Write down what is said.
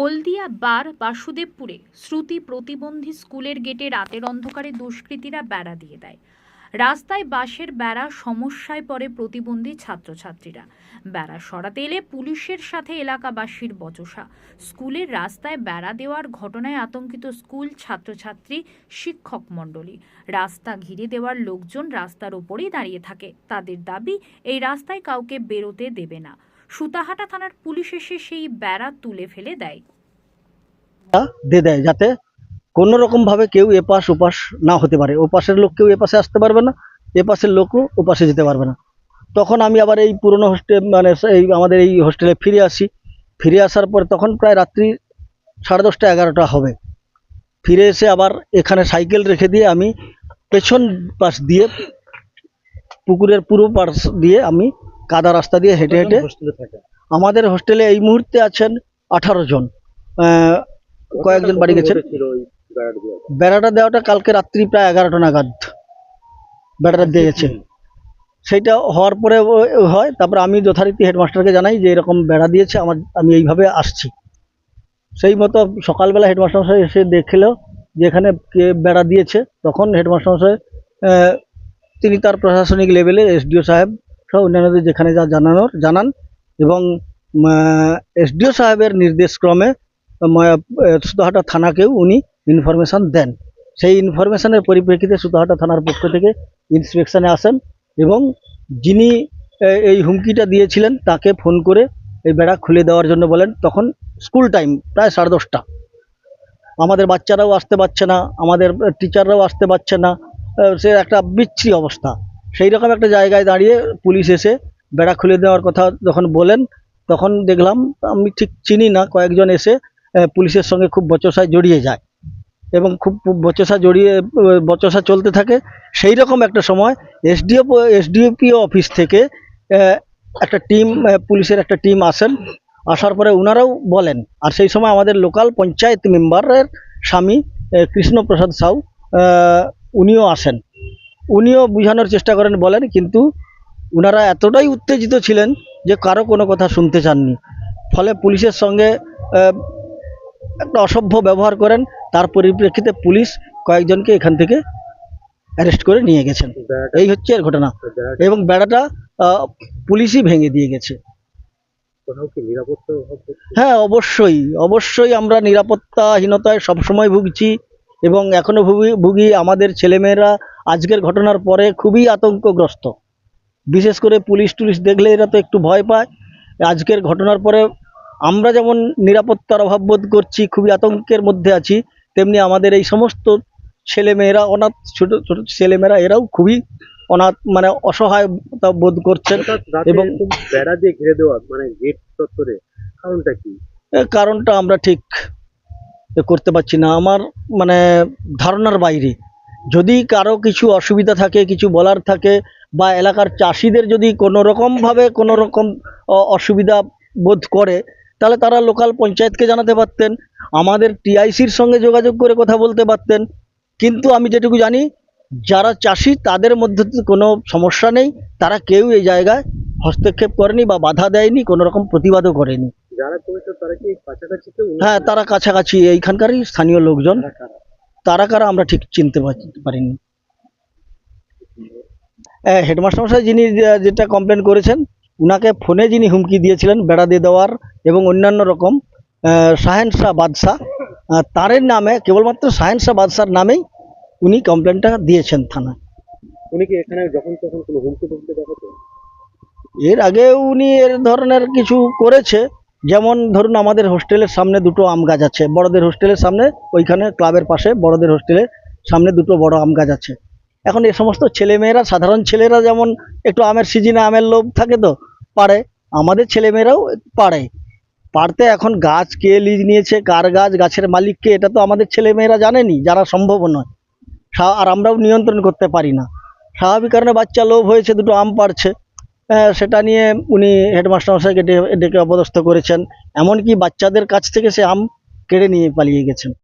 হলদিয়া, বার, বাসুদেবপুরে শ্রুতি প্রতিবন্ধী স্কুলের গেটে রাতের অন্ধকারে দুষ্কৃতীরা বেড়া দিয়ে দেয়। রাস্তায় বাসের বেড়া, সমস্যায় পড়ে প্রতিবন্ধী ছাত্রছাত্রীরা। বেড়া সরাতে এলে পুলিশের সাথে এলাকাবাসীর বচসা। স্কুলের রাস্তায় বেড়া দেওয়ার ঘটনায় আতঙ্কিত স্কুল ছাত্রছাত্রী, শিক্ষক মণ্ডলী। রাস্তা ঘিরে দেওয়ার লোকজন রাস্তার ওপরেই দাঁড়িয়ে থাকে। তাদের দাবি, এই রাস্তায় কাউকে বেরোতে দেবে না। সুতাহাটা থানার পুলিশ এসে সেই বেড়া তুলে ফেলে দেয়। দিয়ে দেয় যাতে কোনো রকম ভাবে কেউ এপাশ ওপাশ না হতে পারে। ও পাশের লোক কেউ এপাশে আসতে পারবে না, এপাশের লোকও ও পাশে যেতে পারবে না। তখন আমি আবার এই পুরনো হোস্টেল মানে এই আমাদের এই হোস্টেলে ফিরে আসি। ফিরে আসার পর তখন প্রায় রাত্রি সাড়ে দশটা এগারোটা হবে। ফিরে এসে আবার এখানে সাইকেল রেখে দিয়ে আমি পেছন পাশ দিয়ে পুকুরের পুরো পাশ দিয়ে আমি কাদা রাস্তা দিয়ে হেঁটে হেঁটে আমাদের হোস্টেলে এই মুহূর্তে আছেন আঠারো জন। কয়েকজন বাড়ি গেছেন। বেড়াটা দেওয়াটা কালকে রাত্রি প্রায় এগারোটা নাগাদ বেড়াটা দিয়ে গেছে সেইটা হওয়ার পরে হয়। তারপর আমি যথারীতি হেডমাস্টারকে জানাই যে এরকম বেড়া দিয়েছে আমার আমি এইভাবে আসছি। সেই মতো সকালবেলা হেডমাস্টার মশাই এসে দেখল যে এখানে কে বেড়া দিয়েছে। তখন হেডমাস্টার মশাই তিনি তার প্রশাসনিক লেভেলে এসডিও সাহেব সহ অন্যান্যদের যেখানে যা জানানোর, জানান এবং এসডিও সাহেবের নির্দেশক্রমে সুতাহাটা থানাকেও উনি ইনফরমেশান দেন। সেই ইনফরমেশনের পরিপ্রেক্ষিতে সুতাহাটা থানার পক্ষ থেকে ইন্সপেকশানে আসেন এবং যিনি এই হুমকিটা দিয়েছিলেন তাকে ফোন করে এই বেড়া খুলে দেওয়ার জন্য বলেন, তখন স্কুল টাইম প্রায় সাড়ে দশটা। আমাদের বাচ্চারাও আসতে পারছে না, আমাদের টিচাররাও আসতে পারছে না সে একটা বিচ্ছিরি অবস্থা। সেই রকম একটা জায়গায় দাঁড়িয়ে পুলিশ এসে বেড়া খুলে দেওয়ার কথা যখন বলেন, তখন দেখলাম, আমি ঠিক চিনি না, কয়েকজন এসে পুলিশের সঙ্গে খুব বচসায় জড়িয়ে যায়। এবং খুব বচসা জড়িয়ে বচসা চলতে থাকে। সেই রকম একটা সময় এসডিও এসডিওপিও অফিস থেকে একটা টিম পুলিশের একটা টিম আসেন। আসার পরে ওনারাও বলেন, আর সেই সময় আমাদের লোকাল পঞ্চায়েত মেম্বারের স্বামী কৃষ্ণপ্রসাদ সাউ উনিও আসেন। উনিও বোঝানোর চেষ্টা করেন বলেন কিন্তু ওনারা এতটাই উত্তেজিত ছিলেন যে কারও কোনো কথা শুনতে চাননি। ফলে পুলিশের সঙ্গে একটা অসভ্য ব্যবহার করেন তার পরিপ্রেক্ষিতে পুলিশ কয়েকজনকে এখান থেকে অ্যারেস্ট করে নিয়ে গেছেন। এই হচ্ছে এর ঘটনা। এবং বেড়াটা পুলিশই ভেঙে দিয়ে গেছে। হ্যাঁ অবশ্যই। অবশ্যই আমরা নিরাপত্তাহীনতায় সবসময় ভুগছি এবং এখনও ভুগি ভুগি আমাদের ছেলেমেয়েরা আজকের ঘটনার পরে খুবই আতঙ্কগ্রস্ত। বিশেষ করে পুলিশ টুলিশ দেখলে এরা তো একটু ভয় পায়। আজকের ঘটনার পরে আমরা যেমন নিরাপত্তার অভাব বোধ করছি খুবই আতঙ্কের মধ্যে আছি তেমনি আমাদের এই সমস্ত ছেলেমেয়েরা অনাথ ছোট ছোট ছেলেমেয়েরা এরাও খুবই অনাথ মানে অসহায়তা বোধ করছেন এবং বেড়া দিয়ে ঘিরে দেওয়া মানে গেট চত্বরে কারণটা কি? কারণটা আমরা ঠিক করতে পারছি না। আমার মানে ধারণার বাইরে যদি কারও কিছু অসুবিধা থাকে কিছু বলার থাকে বা এলাকার চাষিদের যদি কোনো রকমভাবে কোনো রকম অসুবিধা বোধ করে তাহলে তারা লোকাল পঞ্চায়েতকে জানাতে পারতেন আমাদের টিআইসির সঙ্গে যোগাযোগ করে কথা বলতে পারতেন। কিন্তু আমি যেটুকু জানি যারা চাষি তাদের মধ্যে কোনো সমস্যা নেই তারা কেউ এই জায়গায় হস্তক্ষেপ করেনি বা বাধা দেয়নি কোনো রকম প্রতিবাদও করেনি। হ্যাঁ তারা কাছাকাছি এইখানকারই স্থানীয় লোকজন। তারা কারা আমরা ঠিক চিনতে পার- পারিনি। হেডমাস্টার মশাই যিনি যেটা কমপ্লেন করেছেন উনাকে ফোনে যিনি হুমকি দিয়েছিলেন বেড়া দিয়ে দেওয়ার এবং অন্যান্য রকম শাহেন শাহ বাদশাহ তারের নামে কেবলমাত্র শাহেন শাহ বাদশার নামেই উনি কমপ্লেনটা দিয়েছেন থানায়। উনি কি এখানে যখন তখন কোনো হুমকি এর আগে উনি এর ধরনের কিছু করেছে যেমন ধরুন আমাদের হোস্টেলের সামনে দুটো আম গাছ আছে, বড়দের হোস্টেলের সামনে ওইখানে ক্লাবের পাশে বড়দের হোস্টেলের সামনে দুটো বড় আম গাছ আছে। এখন এ সমস্ত ছেলেমেয়েরা, সাধারণ ছেলেরা যেমন একটু আমের সিজনে আমের লোভ থাকে তো, পারে। আমাদের ছেলেমেয়েরাও পারে। পারতে এখন গাছ কে লিজ নিয়েছে, কার গাছ, গাছের মালিককে এটা তো আমাদের ছেলেমেয়েরা জানেনি, যারা সম্ভব নয়। আর আমরাও নিয়ন্ত্রণ করতে পারি না। স্বাভাবিক কারণে বাচ্চা লোভ হয়েছে, দুটো আম পারছে। সেটা নিয়ে উনি হেডমাস্টার মশাইকে ডেকে অপদস্থ করেছেন। এমনকি বাচ্চাদের কাছ থেকে সে আম কেড়ে নিয়ে পালিয়ে গেছেন।